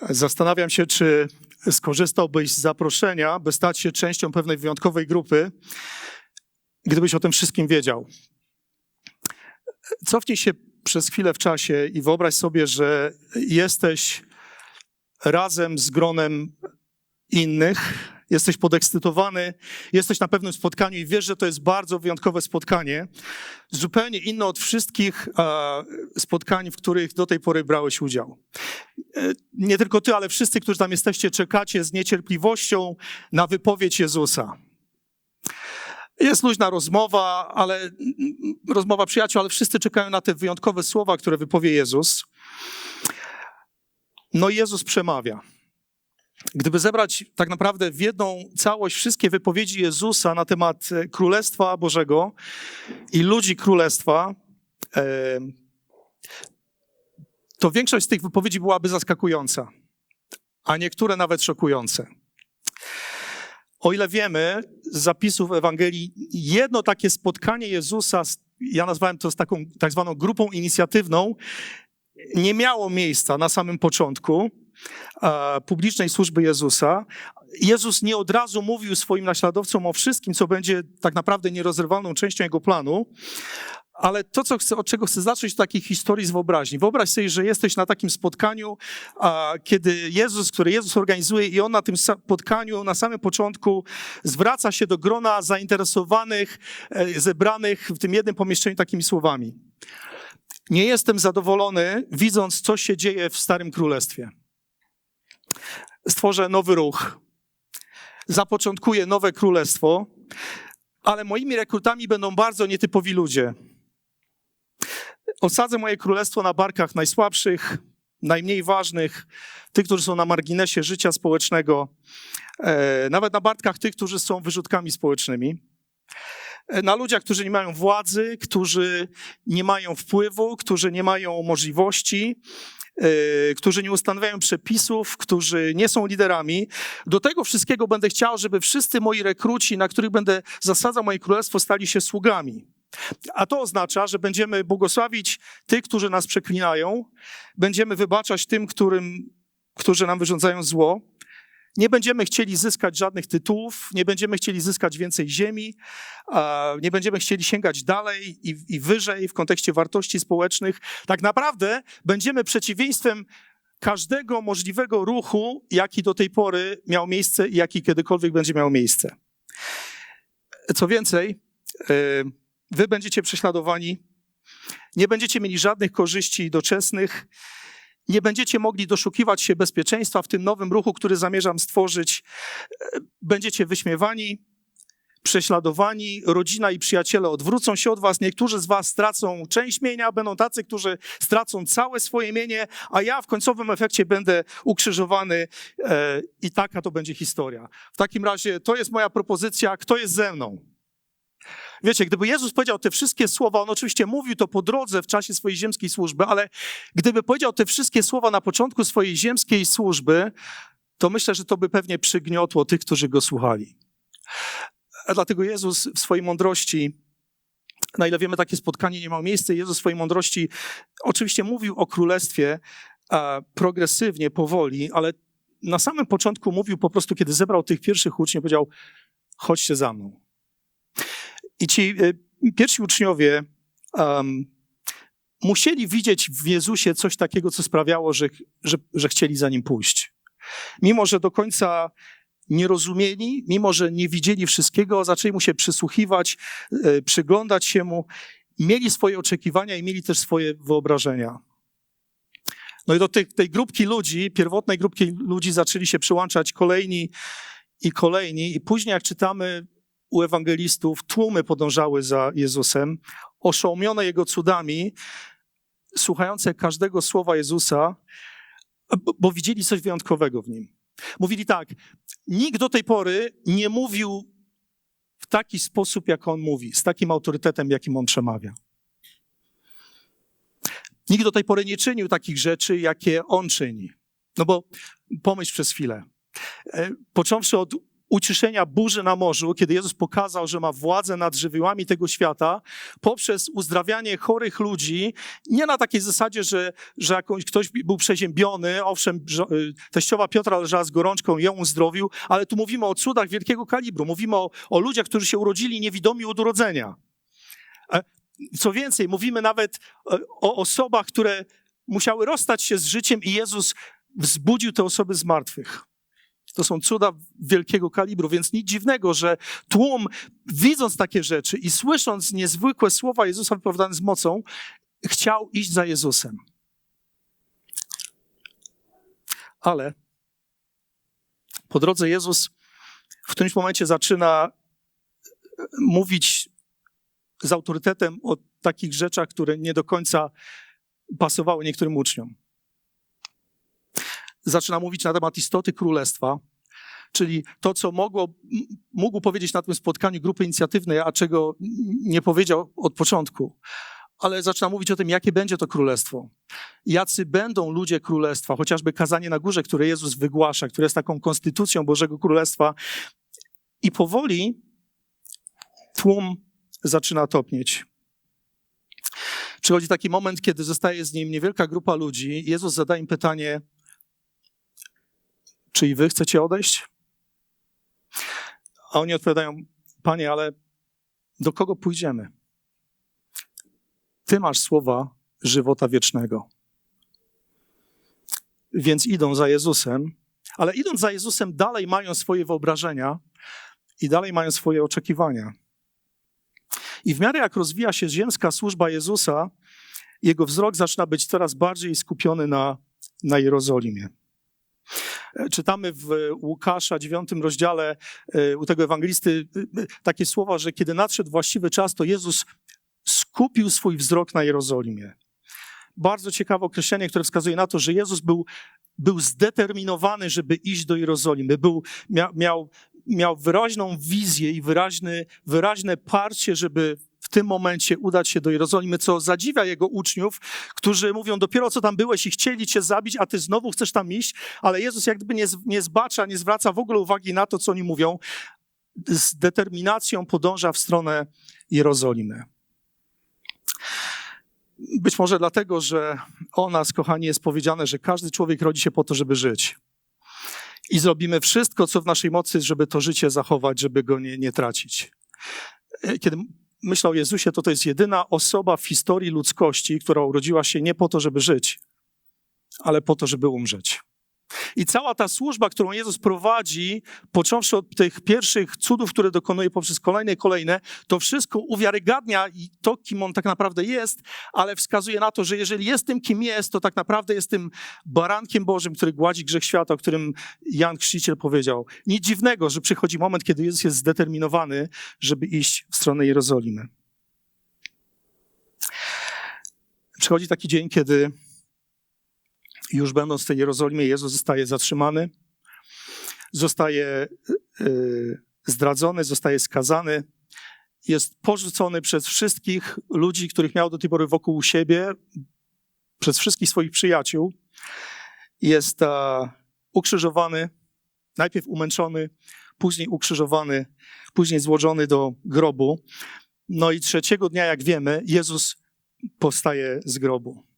Zastanawiam się, czy skorzystałbyś z zaproszenia, by stać się częścią pewnej wyjątkowej grupy, gdybyś o tym wszystkim wiedział. Cofnij się przez chwilę w czasie i wyobraź sobie, że jesteś razem z gronem innych, jesteś podekscytowany, jesteś na pewnym spotkaniu i wiesz, że to jest bardzo wyjątkowe spotkanie, zupełnie inne od wszystkich e, spotkań, w których do tej pory brałeś udział. E, nie tylko ty, ale wszyscy, którzy tam jesteście, czekacie z niecierpliwością na wypowiedź Jezusa. Jest luźna rozmowa, ale rozmowa przyjaciół, ale wszyscy czekają na te wyjątkowe słowa, które wypowie Jezus. No Jezus przemawia. Gdyby zebrać tak naprawdę w jedną całość wszystkie wypowiedzi Jezusa na temat e, Królestwa Bożego i ludzi Królestwa, e, to większość z tych wypowiedzi byłaby zaskakująca, a niektóre nawet szokujące. O ile wiemy z zapisów Ewangelii, jedno takie spotkanie Jezusa, ja nazwałem to z taką tak zwaną grupą inicjatywną, nie miało miejsca na samym początku publicznej służby Jezusa. Jezus nie od razu mówił swoim naśladowcom o wszystkim, co będzie tak naprawdę nierozerwalną częścią jego planu, ale to, co chcę, od czego chcę zacząć, to takiej historii z wyobraźni. Wyobraź sobie, że jesteś na takim spotkaniu, kiedy Jezus, które Jezus organizuje i on na tym spotkaniu na samym początku zwraca się do grona zainteresowanych, e, zebranych w tym jednym pomieszczeniu takimi słowami. Nie jestem zadowolony, widząc, co się dzieje w Starym Królestwie. Stworzę nowy ruch, zapoczątkuję nowe królestwo, ale moimi rekrutami będą bardzo nietypowi ludzie. Osadzę moje królestwo na barkach najsłabszych, najmniej ważnych, tych, którzy są na marginesie życia społecznego, e, nawet na barkach tych, którzy są wyrzutkami społecznymi. E, na ludziach, którzy nie mają władzy, którzy nie mają wpływu, którzy nie mają możliwości, którzy nie ustanawiają przepisów, którzy nie są liderami. Do tego wszystkiego będę chciał, żeby wszyscy moi rekruci, na których będę zasadzał moje królestwo, stali się sługami. A to oznacza, że będziemy błogosławić tych, którzy nas przeklinają, będziemy wybaczać tym, którym, którzy nam wyrządzają zło. Nie będziemy chcieli zyskać żadnych tytułów, nie będziemy chcieli zyskać więcej ziemi, nie będziemy chcieli sięgać dalej i, i wyżej w kontekście wartości społecznych. Tak naprawdę będziemy przeciwieństwem każdego możliwego ruchu, jaki do tej pory miał miejsce i jaki kiedykolwiek będzie miał miejsce. Co więcej, yy, Wy będziecie prześladowani, nie będziecie mieli żadnych korzyści doczesnych, nie będziecie mogli doszukiwać się bezpieczeństwa w tym nowym ruchu, który zamierzam stworzyć. Będziecie wyśmiewani, prześladowani, rodzina i przyjaciele odwrócą się od was, niektórzy z was stracą część mienia, będą tacy, którzy stracą całe swoje mienie, a ja w końcowym efekcie będę ukrzyżowany e, i taka to będzie historia. W takim razie to jest moja propozycja, kto jest ze mną? Wiecie, gdyby Jezus powiedział te wszystkie słowa, on oczywiście mówił to po drodze w czasie swojej ziemskiej służby, ale gdyby powiedział te wszystkie słowa na początku swojej ziemskiej służby, to myślę, że to by pewnie przygniotło tych, którzy go słuchali. A dlatego Jezus w swojej mądrości, na ile wiemy, takie spotkanie nie ma miejsca, Jezus w swojej mądrości oczywiście mówił o królestwie progresywnie, powoli, ale na samym początku mówił po prostu, kiedy zebrał tych pierwszych uczniów, powiedział: chodźcie za mną. I ci e, pierwsi uczniowie um, musieli widzieć w Jezusie coś takiego, co sprawiało, że, że, że chcieli za nim pójść. Mimo, że do końca nie rozumieli, mimo, że nie widzieli wszystkiego, zaczęli mu się przysłuchiwać, e, przyglądać się mu, mieli swoje oczekiwania i mieli też swoje wyobrażenia. No i do tej, tej grupki ludzi, pierwotnej grupki ludzi zaczęli się przyłączać kolejni i kolejni, i później, jak czytamy u ewangelistów tłumy podążały za Jezusem, oszołomione Jego cudami, słuchające każdego słowa Jezusa, bo widzieli coś wyjątkowego w Nim. Mówili tak, nikt do tej pory nie mówił w taki sposób, jak On mówi, z takim autorytetem, jakim On przemawia. Nikt do tej pory nie czynił takich rzeczy, jakie On czyni. No bo pomyśl przez chwilę. E, począwszy od uciszenia burzy na morzu, kiedy Jezus pokazał, że ma władzę nad żywiołami tego świata, poprzez uzdrawianie chorych ludzi, nie na takiej zasadzie, że, że jakąś, ktoś był przeziębiony, owszem, y, teściowa Piotra leżała z gorączką, ją uzdrowił, ale tu mówimy o cudach wielkiego kalibru, mówimy o, o ludziach, którzy się urodzili niewidomi od urodzenia. E, co więcej, mówimy nawet e, o osobach, które musiały rozstać się z życiem i Jezus wzbudził te osoby z martwych. To są cuda wielkiego kalibru, więc nic dziwnego, że tłum, widząc takie rzeczy i słysząc niezwykłe słowa Jezusa wypowiadane z mocą, chciał iść za Jezusem. Ale po drodze Jezus w którymś momencie zaczyna mówić z autorytetem o takich rzeczach, które nie do końca pasowały niektórym uczniom zaczyna mówić na temat istoty królestwa, czyli to, co mogło, mógł powiedzieć na tym spotkaniu grupy inicjatywnej, a czego nie powiedział od początku. Ale zaczyna mówić o tym, jakie będzie to królestwo. Jacy będą ludzie królestwa, chociażby kazanie na górze, które Jezus wygłasza, które jest taką konstytucją Bożego Królestwa. I powoli tłum zaczyna topnieć. Przychodzi taki moment, kiedy zostaje z nim niewielka grupa ludzi. Jezus zadaje im pytanie: czy i wy chcecie odejść? A oni odpowiadają, panie, ale do kogo pójdziemy? Ty masz słowa żywota wiecznego. Więc idą za Jezusem, ale idąc za Jezusem, dalej mają swoje wyobrażenia i dalej mają swoje oczekiwania. I w miarę jak rozwija się ziemska służba Jezusa, jego wzrok zaczyna być coraz bardziej skupiony na, na Jerozolimie. Czytamy w Łukasza, dziewiątym rozdziale e, u tego ewangelisty e, takie słowa, że kiedy nadszedł właściwy czas, to Jezus skupił swój wzrok na Jerozolimie. Bardzo ciekawe określenie, które wskazuje na to, że Jezus był, był zdeterminowany, żeby iść do Jerozolimy. Był, miał, miał, miał wyraźną wizję i wyraźny, wyraźne parcie, żeby w tym momencie udać się do Jerozolimy, co zadziwia jego uczniów, którzy mówią, dopiero co tam byłeś i chcieli cię zabić, a ty znowu chcesz tam iść, ale Jezus jak gdyby nie, nie zbacza, nie zwraca w ogóle uwagi na to, co oni mówią. Z determinacją podąża w stronę Jerozolimy. Być może dlatego, że o nas, kochani, jest powiedziane, że każdy człowiek rodzi się po to, żeby żyć. I zrobimy wszystko, co w naszej mocy, żeby to życie zachować, żeby go nie, nie tracić. Kiedy myślę o Jezusie, to to jest jedyna osoba w historii ludzkości, która urodziła się nie po to, żeby żyć, ale po to, żeby umrzeć. I cała ta służba, którą Jezus prowadzi, począwszy od tych pierwszych cudów, które dokonuje poprzez kolejne kolejne, to wszystko uwiarygadnia to, kim on tak naprawdę jest, ale wskazuje na to, że jeżeli jest tym, kim jest, to tak naprawdę jest tym barankiem Bożym, który gładzi grzech świata, o którym Jan Chrzciciel powiedział. Nic dziwnego, że przychodzi moment, kiedy Jezus jest zdeterminowany, żeby iść w stronę Jerozolimy. Przychodzi taki dzień, kiedy już będąc w tej Jerozolimie, Jezus zostaje zatrzymany, zostaje yy, zdradzony, zostaje skazany, jest porzucony przez wszystkich ludzi, których miał do tej pory wokół siebie, przez wszystkich swoich przyjaciół. Jest uh, ukrzyżowany, najpierw umęczony, później ukrzyżowany, później złożony do grobu. No i trzeciego dnia, jak wiemy, Jezus powstaje z grobu.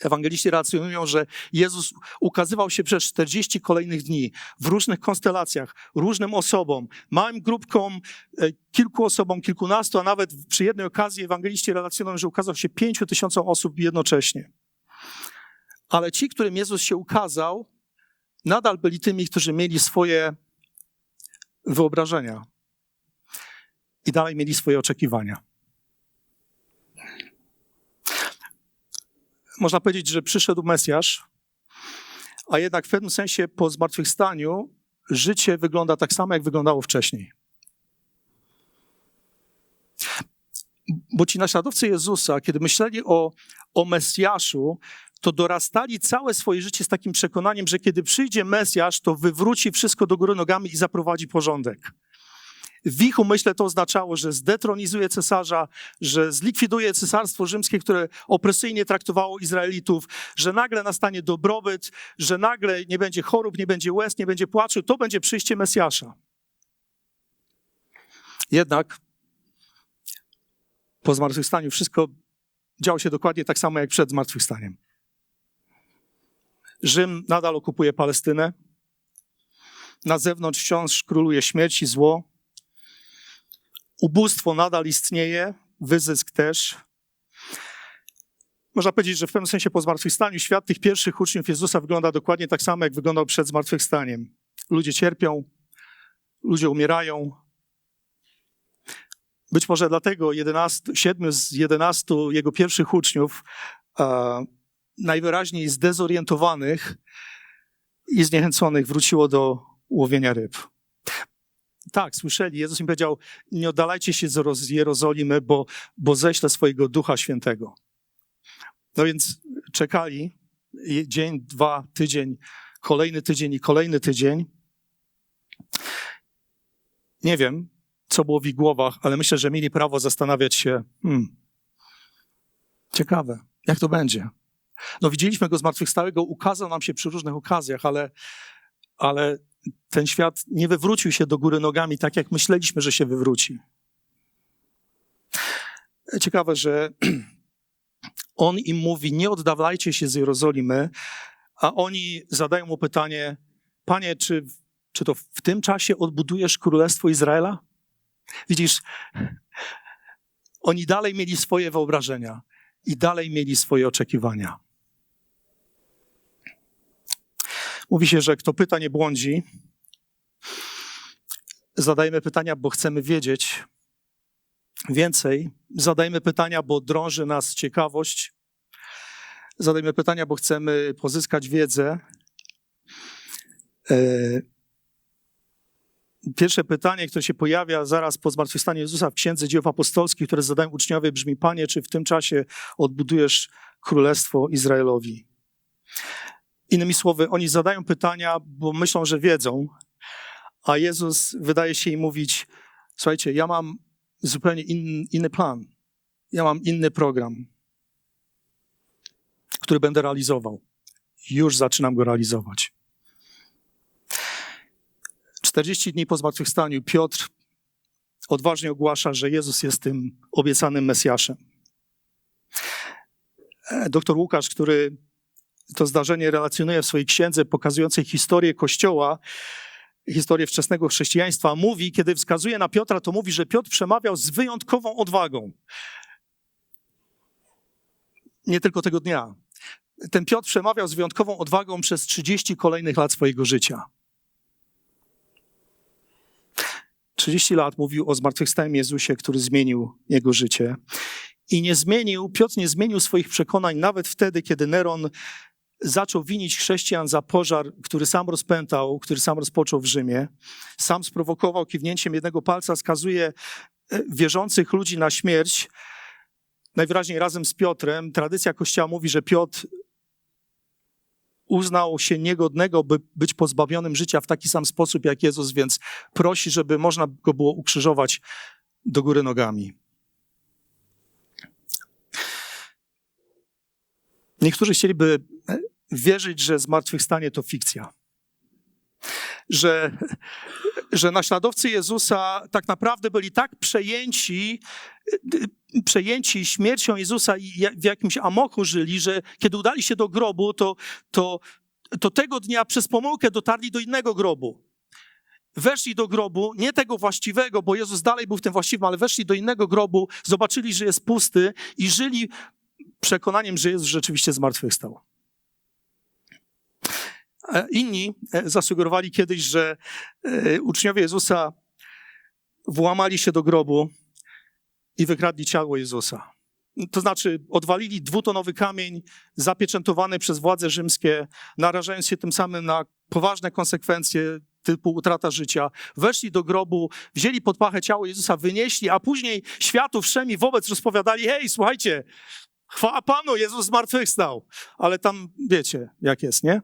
Ewangeliści relacjonują, że Jezus ukazywał się przez 40 kolejnych dni w różnych konstelacjach, różnym osobom, małym grupkom, e, kilku osobom, kilkunastu, a nawet przy jednej okazji ewangeliści relacjonują, że ukazał się pięciu tysiącom osób jednocześnie. Ale ci, którym Jezus się ukazał, nadal byli tymi, którzy mieli swoje wyobrażenia i dalej mieli swoje oczekiwania. Można powiedzieć, że przyszedł Mesjasz, a jednak w pewnym sensie po zmartwychwstaniu życie wygląda tak samo, jak wyglądało wcześniej. Bo ci naśladowcy Jezusa, kiedy myśleli o, o Mesjaszu, to dorastali całe swoje życie z takim przekonaniem, że kiedy przyjdzie Mesjasz, to wywróci wszystko do góry nogami i zaprowadzi porządek. W ich umyśle to oznaczało, że zdetronizuje cesarza, że zlikwiduje cesarstwo rzymskie, które opresyjnie traktowało Izraelitów, że nagle nastanie dobrobyt, że nagle nie będzie chorób, nie będzie łez, nie będzie płaczu. To będzie przyjście Mesjasza. Jednak po zmartwychwstaniu wszystko działo się dokładnie tak samo jak przed zmartwychwstaniem. Rzym nadal okupuje Palestynę. Na zewnątrz wciąż króluje śmierć i zło. Ubóstwo nadal istnieje, wyzysk też. Można powiedzieć, że w pewnym sensie po zmartwychwstaniu świat tych pierwszych uczniów Jezusa wygląda dokładnie tak samo, jak wyglądał przed zmartwychwstaniem. Ludzie cierpią, ludzie umierają. Być może dlatego 11, siedmiu z 11 jego pierwszych uczniów e, najwyraźniej zdezorientowanych i zniechęconych wróciło do łowienia ryb. Tak, słyszeli. Jezus im powiedział, nie oddalajcie się z Jerozolimy, bo, bo ześlę swojego Ducha Świętego. No więc czekali dzień, dwa, tydzień, kolejny tydzień i kolejny tydzień. Nie wiem, co było w ich głowach, ale myślę, że mieli prawo zastanawiać się, hmm, ciekawe, jak to będzie. No widzieliśmy go zmartwychwstałego, ukazał nam się przy różnych okazjach, ale, ale ten świat nie wywrócił się do góry nogami tak, jak myśleliśmy, że się wywróci. Ciekawe, że on im mówi, nie oddawajcie się z Jerozolimy, a oni zadają mu pytanie, panie, czy, czy to w tym czasie odbudujesz królestwo Izraela? Widzisz, oni dalej mieli swoje wyobrażenia i dalej mieli swoje oczekiwania. Mówi się, że kto pyta, nie błądzi. Zadajemy pytania, bo chcemy wiedzieć więcej. Zadajemy pytania, bo drąży nas ciekawość. Zadajemy pytania, bo chcemy pozyskać wiedzę. E, pierwsze pytanie, które się pojawia zaraz po zmartwychwstaniu Jezusa w Księdze Dzieł Apostolskich, które zadają uczniowie, brzmi: Panie, czy w tym czasie odbudujesz królestwo Izraelowi? Innymi słowy, oni zadają pytania, bo myślą, że wiedzą, a Jezus wydaje się im mówić: Słuchajcie, ja mam zupełnie in, inny plan. Ja mam inny program, który będę realizował. Już zaczynam go realizować. 40 dni po zmartwychwstaniu Piotr odważnie ogłasza, że Jezus jest tym obiecanym Mesjaszem. E, doktor Łukasz, który to zdarzenie relacjonuje w swojej księdze pokazującej historię Kościoła, historię wczesnego chrześcijaństwa, mówi, kiedy wskazuje na Piotra, to mówi, że Piotr przemawiał z wyjątkową odwagą. Nie tylko tego dnia. Ten Piotr przemawiał z wyjątkową odwagą przez 30 kolejnych lat swojego życia. 30 lat mówił o zmartwychwstałym Jezusie, który zmienił jego życie. I nie zmienił, Piotr nie zmienił swoich przekonań nawet wtedy, kiedy Neron zaczął winić chrześcijan za pożar, który sam rozpętał, który sam rozpoczął w Rzymie. Sam sprowokował kiwnięciem jednego palca, skazuje e, wierzących ludzi na śmierć. Najwyraźniej razem z Piotrem. Tradycja Kościoła mówi, że Piotr uznał się niegodnego, by być pozbawionym życia w taki sam sposób jak Jezus, więc prosi, żeby można go było ukrzyżować do góry nogami. Niektórzy chcieliby wierzyć, że zmartwychwstanie to fikcja. Że, że naśladowcy Jezusa tak naprawdę byli tak przejęci, przejęci śmiercią Jezusa i w jakimś amoku żyli, że kiedy udali się do grobu, to, to, to tego dnia przez pomyłkę dotarli do innego grobu. Weszli do grobu, nie tego właściwego, bo Jezus dalej był w tym właściwym, ale weszli do innego grobu, zobaczyli, że jest pusty i żyli przekonaniem, że Jezus rzeczywiście zmartwychwstał. Inni e, zasugerowali kiedyś, że e, uczniowie Jezusa włamali się do grobu i wykradli ciało Jezusa. To znaczy, odwalili dwutonowy kamień zapieczętowany przez władze rzymskie, narażając się tym samym na poważne konsekwencje typu utrata życia. Weszli do grobu, wzięli pod pachę ciało Jezusa, wynieśli, a później światu wszemi wobec rozpowiadali: Hej, słuchajcie, chwała Panu, Jezus zmartwychwstał. Ale tam wiecie, jak jest, nie?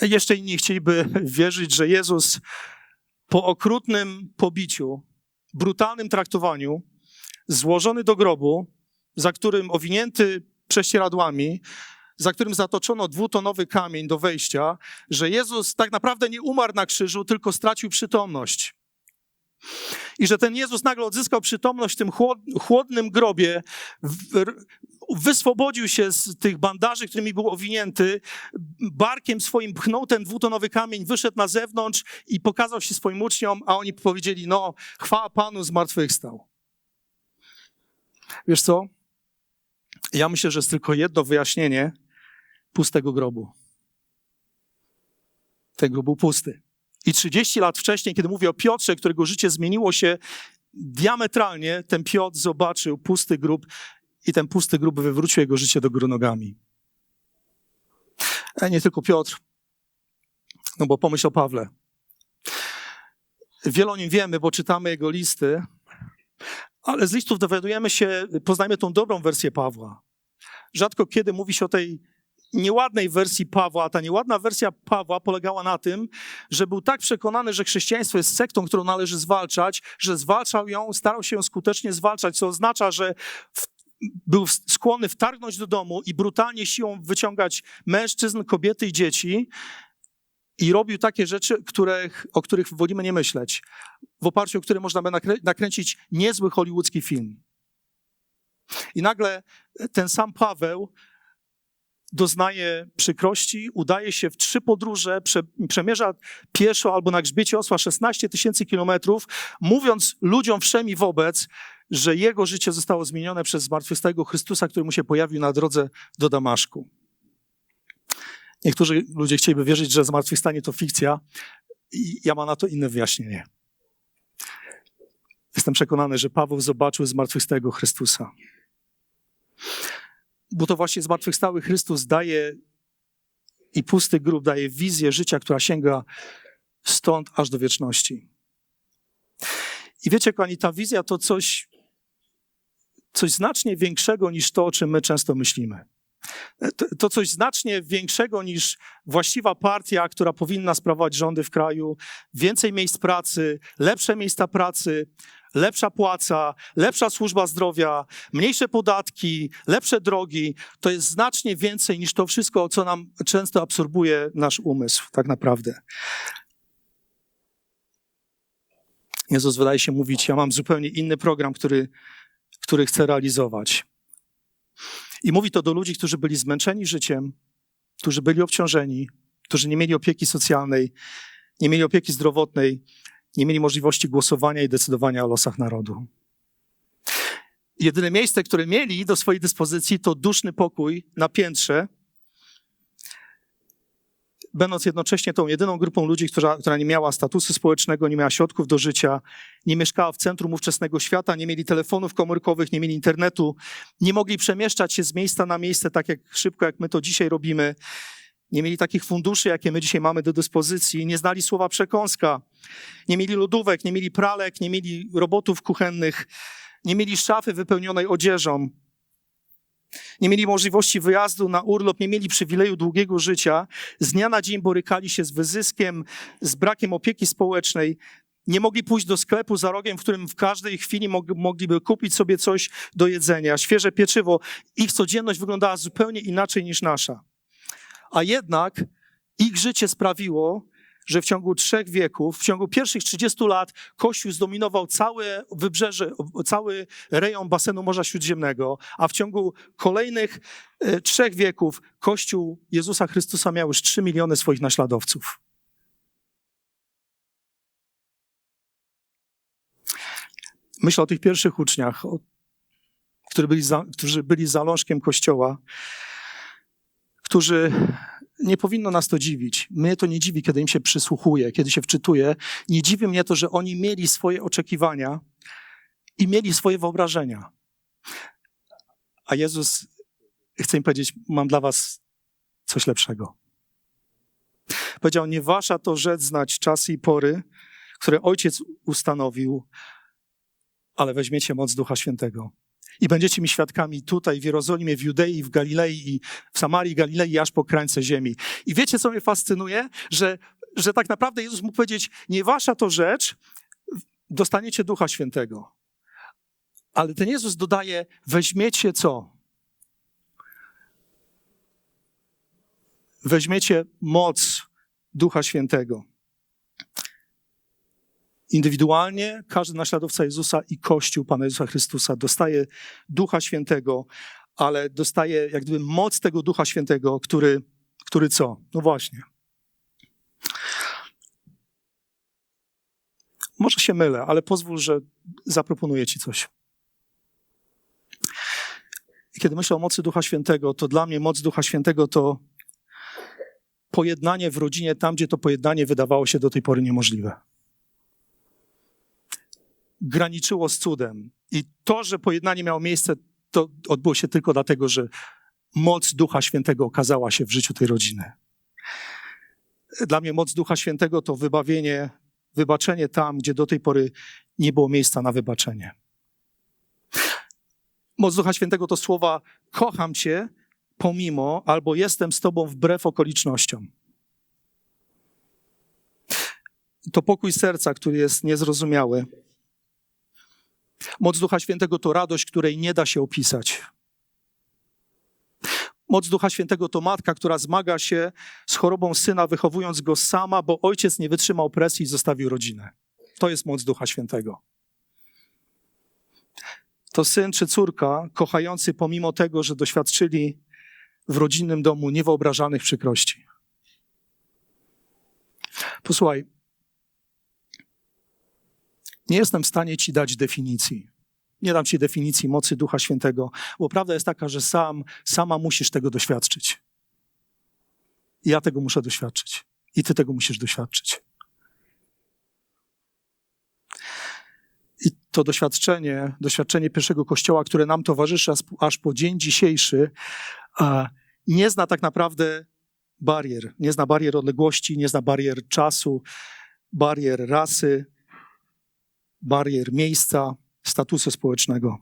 Jeszcze inni chcieliby wierzyć, że Jezus po okrutnym pobiciu, brutalnym traktowaniu, złożony do grobu, za którym owinięty prześcieradłami, za którym zatoczono dwutonowy kamień do wejścia, że Jezus tak naprawdę nie umarł na krzyżu, tylko stracił przytomność. I że ten Jezus nagle odzyskał przytomność w tym chłodnym grobie, wyswobodził się z tych bandaży, którymi był owinięty, barkiem swoim pchnął ten dwutonowy kamień, wyszedł na zewnątrz i pokazał się swoim uczniom, a oni powiedzieli, no, chwała Panu, zmartwychwstał. Wiesz co? Ja myślę, że jest tylko jedno wyjaśnienie pustego grobu. Ten grób był pusty. I 30 lat wcześniej, kiedy mówię o Piotrze, którego życie zmieniło się diametralnie, ten Piotr zobaczył pusty grób i ten pusty grób wywrócił jego życie do góry nogami. E, nie tylko Piotr, no bo pomyśl o Pawle. Wiele o nim wiemy, bo czytamy jego listy, ale z listów dowiadujemy się, poznajmy tą dobrą wersję Pawła. Rzadko kiedy mówi się o tej nieładnej wersji Pawła. Ta nieładna wersja Pawła polegała na tym, że był tak przekonany, że chrześcijaństwo jest sektą, którą należy zwalczać, że zwalczał ją, starał się ją skutecznie zwalczać, co oznacza, że był skłonny wtargnąć do domu i brutalnie siłą wyciągać mężczyzn, kobiety i dzieci. I robił takie rzeczy, których, o których wolimy nie myśleć, w oparciu o które można by nakrę nakręcić niezły hollywoodzki film. I nagle ten sam Paweł doznaje przykrości, udaje się w trzy podróże, prze, przemierza pieszo albo na grzbiecie osła 16 tysięcy kilometrów, mówiąc ludziom wszem i wobec, że jego życie zostało zmienione przez zmartwychwstałego Chrystusa, który mu się pojawił na drodze do Damaszku. Niektórzy ludzie chcieliby wierzyć, że zmartwychwstanie to fikcja ja mam na to inne wyjaśnienie. Jestem przekonany, że Paweł zobaczył zmartwychwstałego Chrystusa bo to właśnie zmartwychwstały Chrystus daje i pusty grób daje wizję życia, która sięga stąd aż do wieczności. I wiecie, kochani, ta wizja to coś, coś znacznie większego niż to, o czym my często myślimy. To, to coś znacznie większego niż właściwa partia, która powinna sprawować rządy w kraju, więcej miejsc pracy, lepsze miejsca pracy, lepsza płaca, lepsza służba zdrowia, mniejsze podatki, lepsze drogi, to jest znacznie więcej niż to wszystko, co nam często absorbuje nasz umysł, tak naprawdę. Jezus wydaje się mówić, ja mam zupełnie inny program, który, który chcę realizować. I mówi to do ludzi, którzy byli zmęczeni życiem, którzy byli obciążeni, którzy nie mieli opieki socjalnej, nie mieli opieki zdrowotnej, nie mieli możliwości głosowania i decydowania o losach narodu. Jedyne miejsce, które mieli do swojej dyspozycji, to duszny pokój na piętrze, będąc jednocześnie tą jedyną grupą ludzi, która, która nie miała statusu społecznego, nie miała środków do życia, nie mieszkała w centrum ówczesnego świata, nie mieli telefonów komórkowych, nie mieli internetu, nie mogli przemieszczać się z miejsca na miejsce tak jak szybko, jak my to dzisiaj robimy. Nie mieli takich funduszy, jakie my dzisiaj mamy do dyspozycji, nie znali słowa przekąska, nie mieli lodówek, nie mieli pralek, nie mieli robotów kuchennych, nie mieli szafy wypełnionej odzieżą, nie mieli możliwości wyjazdu na urlop, nie mieli przywileju długiego życia. Z dnia na dzień borykali się z wyzyskiem, z brakiem opieki społecznej. Nie mogli pójść do sklepu za rogiem, w którym w każdej chwili mogliby kupić sobie coś do jedzenia, świeże pieczywo. Ich codzienność wyglądała zupełnie inaczej niż nasza. A jednak ich życie sprawiło, że w ciągu trzech wieków, w ciągu pierwszych 30 lat Kościół zdominował całe wybrzeże, cały rejon basenu Morza Śródziemnego, a w ciągu kolejnych e, trzech wieków Kościół Jezusa Chrystusa miał już 3 miliony swoich naśladowców. Myślę o tych pierwszych uczniach, którzy byli, którzy byli zalążkiem Kościoła, którzy nie powinno nas to dziwić. Mnie to nie dziwi, kiedy im się przysłuchuje, kiedy się wczytuje. Nie dziwi mnie to, że oni mieli swoje oczekiwania i mieli swoje wyobrażenia. A Jezus chce im powiedzieć: Mam dla was coś lepszego. Powiedział: Nie wasza to rzecz znać czasy i pory, które ojciec ustanowił, ale weźmiecie moc Ducha Świętego. I będziecie mi świadkami tutaj, w Jerozolimie, w Judei, w Galilei i w Samarii, Galilei, aż po krańce ziemi. I wiecie, co mnie fascynuje? Że, że tak naprawdę Jezus mógł powiedzieć, nie wasza to rzecz, dostaniecie Ducha Świętego. Ale ten Jezus dodaje, weźmiecie co? Weźmiecie moc Ducha Świętego. Indywidualnie każdy naśladowca Jezusa i Kościół Pana Jezusa Chrystusa dostaje Ducha Świętego, ale dostaje jak gdyby moc tego Ducha Świętego, który, który co? No właśnie. Może się mylę, ale pozwól, że zaproponuję Ci coś. Kiedy myślę o mocy Ducha Świętego, to dla mnie moc Ducha Świętego to pojednanie w rodzinie tam, gdzie to pojednanie wydawało się do tej pory niemożliwe. Graniczyło z cudem. I to, że pojednanie miało miejsce, to odbyło się tylko dlatego, że moc Ducha Świętego okazała się w życiu tej rodziny. Dla mnie moc Ducha Świętego to wybawienie, wybaczenie tam, gdzie do tej pory nie było miejsca na wybaczenie. Moc Ducha Świętego to słowa kocham Cię pomimo albo jestem z Tobą wbrew okolicznościom. To pokój serca, który jest niezrozumiały. Moc Ducha Świętego to radość, której nie da się opisać. Moc Ducha Świętego to matka, która zmaga się z chorobą syna, wychowując go sama, bo ojciec nie wytrzymał presji i zostawił rodzinę. To jest moc Ducha Świętego. To syn czy córka, kochający pomimo tego, że doświadczyli w rodzinnym domu niewyobrażanych przykrości. Posłuchaj, nie jestem w stanie ci dać definicji. Nie dam ci definicji mocy Ducha Świętego, bo prawda jest taka, że sam, sama musisz tego doświadczyć. Ja tego muszę doświadczyć. I ty tego musisz doświadczyć. I to doświadczenie, doświadczenie pierwszego kościoła, które nam towarzyszy aż po dzień dzisiejszy, nie zna tak naprawdę barier. Nie zna barier odległości, nie zna barier czasu, barier rasy, barier miejsca, statusu społecznego.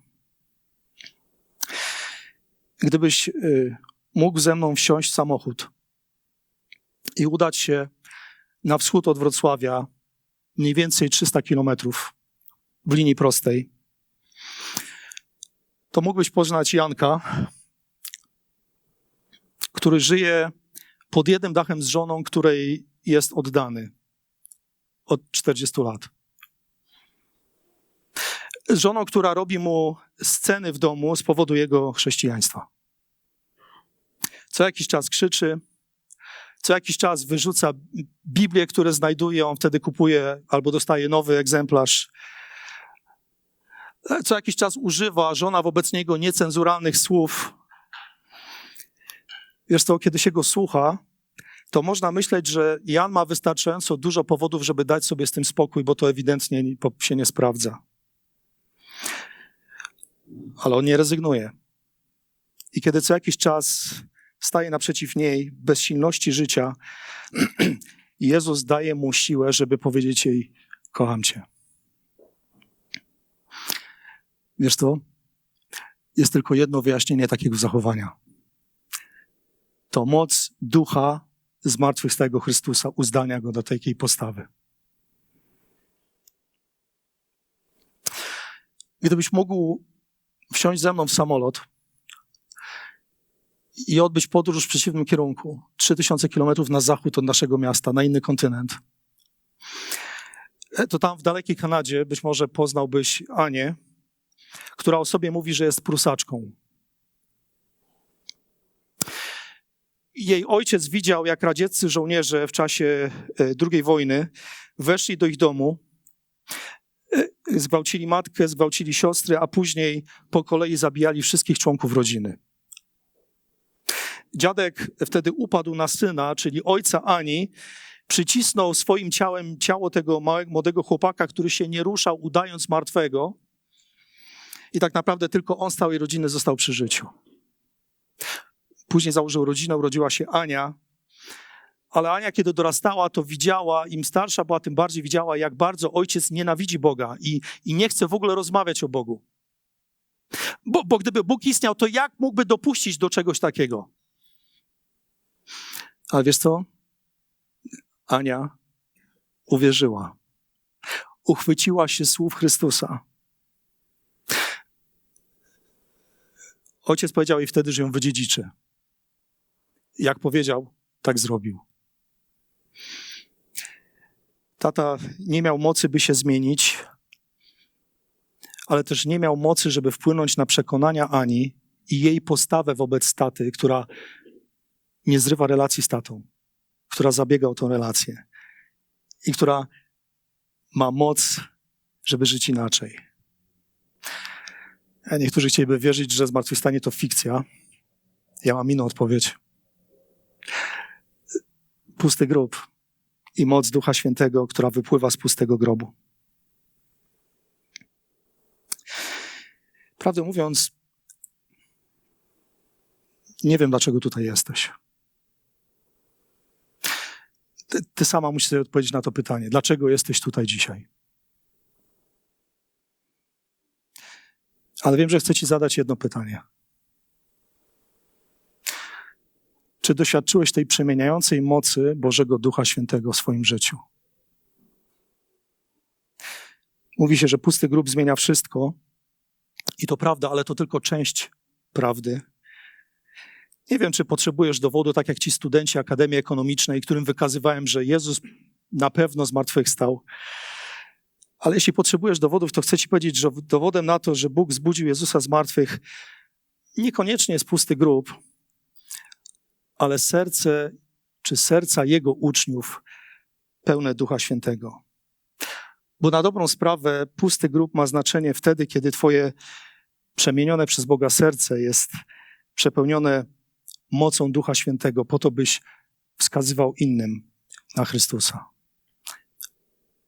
Gdybyś y, mógł ze mną wsiąść w samochód i udać się na wschód od Wrocławia, mniej więcej 300 kilometrów w linii prostej, to mógłbyś poznać Janka, który żyje pod jednym dachem z żoną, której jest oddany od 40 lat. Z żoną, która robi mu sceny w domu z powodu jego chrześcijaństwa. Co jakiś czas krzyczy, co jakiś czas wyrzuca Biblię, które znajduje, on wtedy kupuje albo dostaje nowy egzemplarz. Co jakiś czas używa żona wobec niego niecenzuralnych słów, Wiesz co, kiedy się go słucha, to można myśleć, że Jan ma wystarczająco dużo powodów, żeby dać sobie z tym spokój, bo to ewidentnie się nie sprawdza. Ale on nie rezygnuje. I kiedy co jakiś czas staje naprzeciw niej, bez silności życia, Jezus daje mu siłę, żeby powiedzieć jej: Kocham Cię. Wiesz co? Jest tylko jedno wyjaśnienie takiego zachowania to moc ducha zmartwychwstałego Chrystusa, uzdania go do takiej postawy. Gdybyś mógł wsiąść ze mną w samolot i odbyć podróż w przeciwnym kierunku, 3000 kilometrów na zachód od naszego miasta, na inny kontynent, to tam w dalekiej Kanadzie być może poznałbyś Anię, która o sobie mówi, że jest prusaczką. jej ojciec widział, jak radzieccy żołnierze w czasie e, II wojny weszli do ich domu, e, zgwałcili matkę, zgwałcili siostry, a później po kolei zabijali wszystkich członków rodziny. Dziadek wtedy upadł na syna, czyli ojca Ani, przycisnął swoim ciałem ciało tego małego, młodego chłopaka, który się nie ruszał, udając martwego. I tak naprawdę tylko on z całej rodziny został przy życiu. Później założył rodzinę, urodziła się Ania. Ale Ania, kiedy dorastała, to widziała, im starsza była, tym bardziej widziała, jak bardzo ojciec nienawidzi Boga i, i nie chce w ogóle rozmawiać o Bogu. Bo, bo gdyby Bóg istniał, to jak mógłby dopuścić do czegoś takiego? Ale wiesz co? Ania uwierzyła. Uchwyciła się słów Chrystusa. Ojciec powiedział jej wtedy, że ją wydziedziczy jak powiedział, tak zrobił. Tata nie miał mocy, by się zmienić, ale też nie miał mocy, żeby wpłynąć na przekonania Ani i jej postawę wobec taty, która nie zrywa relacji z tatą, która zabiega o tą relację i która ma moc, żeby żyć inaczej. E, Niektórzy chcieliby wierzyć, że zmartwychwstanie to fikcja. Ja mam inną odpowiedź. Pusty grób i moc Ducha Świętego, która wypływa z pustego grobu. Prawdę mówiąc, nie wiem, dlaczego tutaj jesteś. Ty, ty sama musisz sobie odpowiedzieć na to pytanie. Dlaczego jesteś tutaj dzisiaj? Ale wiem, że chcę Ci zadać jedno pytanie. Czy doświadczyłeś tej przemieniającej mocy Bożego Ducha Świętego w swoim życiu? Mówi się, że pusty grób zmienia wszystko, i to prawda, ale to tylko część prawdy. Nie wiem, czy potrzebujesz dowodu, tak jak ci studenci Akademii Ekonomicznej, którym wykazywałem, że Jezus na pewno zmartwychwstał. Ale jeśli potrzebujesz dowodów, to chcę ci powiedzieć, że dowodem na to, że Bóg zbudził Jezusa z martwych, niekoniecznie jest pusty grób, ale serce czy serca Jego uczniów pełne Ducha Świętego. Bo na dobrą sprawę pusty grób ma znaczenie wtedy, kiedy Twoje przemienione przez Boga serce jest przepełnione mocą Ducha Świętego, po to byś wskazywał innym na Chrystusa.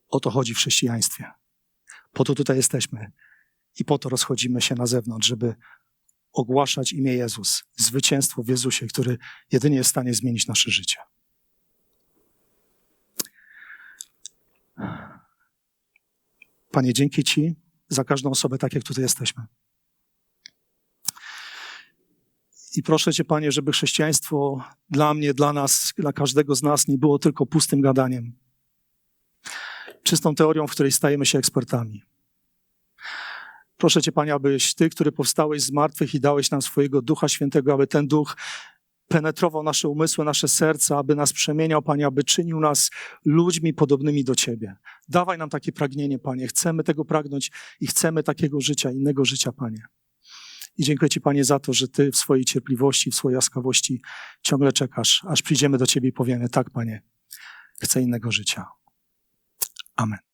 O to chodzi w chrześcijaństwie. Po to tutaj jesteśmy i po to rozchodzimy się na zewnątrz, żeby ogłaszać imię Jezus, zwycięstwo w Jezusie, który jedynie jest w stanie zmienić nasze życie. Panie, dzięki Ci za każdą osobę, tak jak tutaj jesteśmy. I proszę Cię, Panie, żeby chrześcijaństwo dla mnie, dla nas, dla każdego z nas nie było tylko pustym gadaniem, czystą teorią, w której stajemy się ekspertami. Proszę Cię, Panie, abyś Ty, który powstałeś z martwych i dałeś nam swojego Ducha Świętego, aby ten Duch penetrował nasze umysły, nasze serca, aby nas przemieniał, Panie, aby czynił nas ludźmi podobnymi do Ciebie. Dawaj nam takie pragnienie, Panie. Chcemy tego pragnąć i chcemy takiego życia, innego życia, Panie. I dziękuję Ci, Panie, za to, że Ty w swojej cierpliwości, w swojej łaskawości ciągle czekasz, aż przyjdziemy do Ciebie i powiemy, tak, Panie, chcę innego życia. Amen.